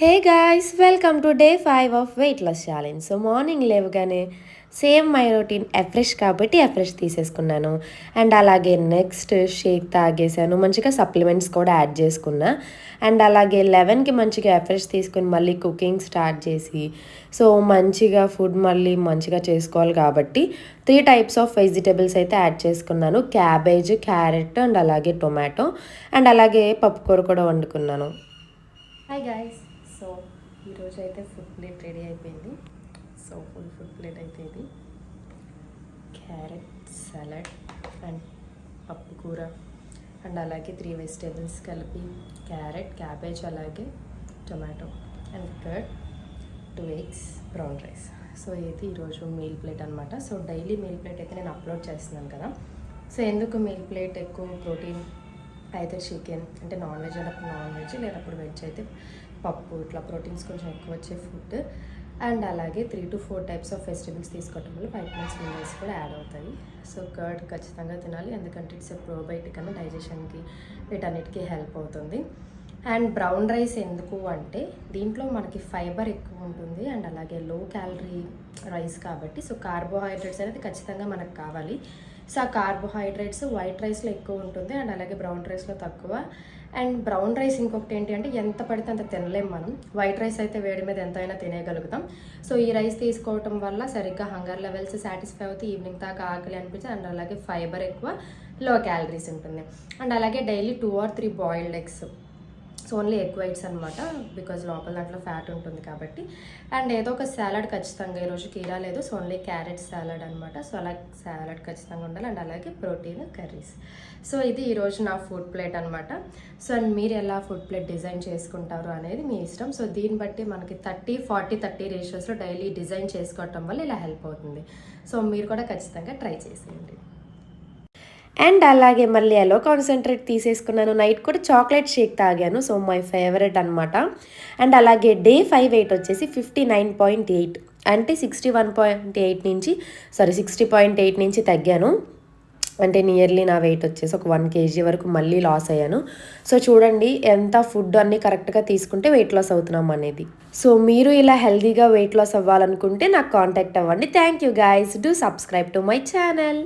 Hey guys welcome to day five of weight loss challenge so morning లేవగానే same my routine afresh కాబట్టి afresh తీసేసుకున్నాను. And అలాగే next shake తాగేసాను మంచిగా supplements కూడా యాడ్ చేసుకున్నా. అండ్ అలాగే లెవెన్కి మంచిగా ఎఫ్రెష్ తీసుకుని మళ్ళీ కుకింగ్ స్టార్ట్ చేసి సో మంచిగా ఫుడ్ మళ్ళీ మంచిగా చేసుకోవాలి కాబట్టి త్రీ టైప్స్ ఆఫ్ వెజిటేబుల్స్ అయితే యాడ్ చేసుకున్నాను. క్యాబేజ్ క్యారెట్ అండ్ అలాగే టొమాటో అండ్ అలాగే పప్పుకూర కూడా వండుకున్నాను. హాయ్ గాయస్ సో ఈరోజు అయితే ఫుడ్ ప్లేట్ రెడీ అయిపోయింది. సో ఫుల్ ఫుడ్ ప్లేట్ అయితే ఇది. క్యారెట్ సలాడ్ అండ్ పప్పు కూర. అండ్ అలాగే త్రీ వెజిటేబుల్స్ కలిపి క్యారెట్ క్యాబేజ్ అలాగే tomato and curd two eggs brown rice. So ఇది ఈరోజు మీల్ ప్లేట్ అనమాట సో డైలీ మీల్ ప్లేట్ అయితే నేను అప్లోడ్ చేస్తున్నాను కదా. సో ఎందుకు మీల్ ప్లేట్ ఎక్కువ ప్రోటీన్ అయితే చికెన్ అంటే నాన్ వెజ్ అయినప్పుడు నాన్ వెజ్ లేనప్పుడు వెజ్ అయితే పప్పు ఇట్లా ప్రోటీన్స్ కొంచెం ఎక్కువ వచ్చే ఫుడ్ అండ్ అలాగే three to four types of vegetables తీసుకోవటం వల్ల వైటమిన్స్ మినరల్స్ కూడా యాడ్ అవుతాయి. సో కర్డ్ ఖచ్చితంగా తినాలి. ఎందుకంటే ఇట్స్ ప్రోబయోటిక్ అన్న డైజెషన్కి వీటన్నిటికీ హెల్ప్ అవుతుంది. అండ్ బ్రౌన్ రైస్ ఎందుకు అంటే దీంట్లో మనకి ఫైబర్ ఎక్కువ ఉంటుంది అండ్ అలాగే లో క్యాలరీ రైస్ కాబట్టి సో కార్బోహైడ్రేట్స్ అనేది ఖచ్చితంగా మనకు కావాలి. సో ఆ కార్బోహైడ్రేట్స్ వైట్ రైస్లో ఎక్కువ ఉంటుంది అండ్ అలాగే బ్రౌన్ రైస్లో తక్కువ. అండ్ బ్రౌన్ రైస్ ఇంకొకటి ఏంటి అంటే ఎంత పడితే అంత తినలేం మనం. వైట్ రైస్ అయితే వేడి మీద ఎంతైనా తినేయగలుగుతాం. సో ఈ రైస్ తీసుకోవటం వల్ల సరిగ్గా హంగర్ లెవెల్స్ సాటిస్ఫై అవుతాయి ఈవినింగ్ దాకా ఆకలి అనిపించి అండ్ అలాగే ఫైబర్ ఎక్కువ లో క్యాలరీస్ ఉంటుంది. అండ్ అలాగే daily two or three boiled eggs. Only egg whites అనమాట బికాజ్ లోపల దాంట్లో ఫ్యాట్ ఉంటుంది కాబట్టి. అండ్ ఏదో ఒక సాలడ్ ఖచ్చితంగా ఈరోజు కీరా లేదు సో ఓన్లీ క్యారెట్ సాలడ్ అనమాట సో అలా సాలడ్ ఖచ్చితంగా ఉండాలి అండ్ అలాగే ప్రోటీన్ కర్రీస్ సో ఇది ఈరోజు నా ఫుడ్ ప్లేట్ అనమాట సో అండ్ మీరు ఎలా ఫుడ్ ప్లేట్ డిజైన్ చేసుకుంటారు అనేది మీ ఇష్టం. సో దీన్ని బట్టి మనకి థర్టీ ఫార్టీ థర్టీ రేషియోస్లో డైలీ డిజైన్ చేసుకోవటం వల్ల ఇలా హెల్ప్ అవుతుంది. సో మీరు కూడా ఖచ్చితంగా ట్రై చేసేయండి. అండ్ అలాగే మళ్ళీ ఎలో కాన్సన్ట్రేట్ తీసేసుకున్నాను. నైట్ కూడా చాక్లెట్ షేక్ తాగాను. సో మై ఫేవరెట్ అనమాట అండ్ అలాగే డే ఫైవ్ వెయిట్ వచ్చేసి ఫిఫ్టీ నైన్ పాయింట్ ఎయిట్ అంటే సిక్స్టీ వన్ పాయింట్ ఎయిట్ నుంచి సారీ సిక్స్టీ పాయింట్ ఎయిట్ నుంచి తగ్గాను. అంటే నియర్లీ నా వెయిట్ వచ్చేసి ఒక వన్ కేజీ వరకు మళ్ళీ లాస్ అయ్యాను. సో చూడండి ఎంత ఫుడ్ అన్నీ కరెక్ట్గా తీసుకుంటే వెయిట్ లాస్ అవుతున్నాం అనేది. సో మీరు ఇలా హెల్తీగా వెయిట్ లాస్ అవ్వాలనుకుంటే నాకు కాంటాక్ట్ అవ్వండి. Thank you guys do subscribe to my channel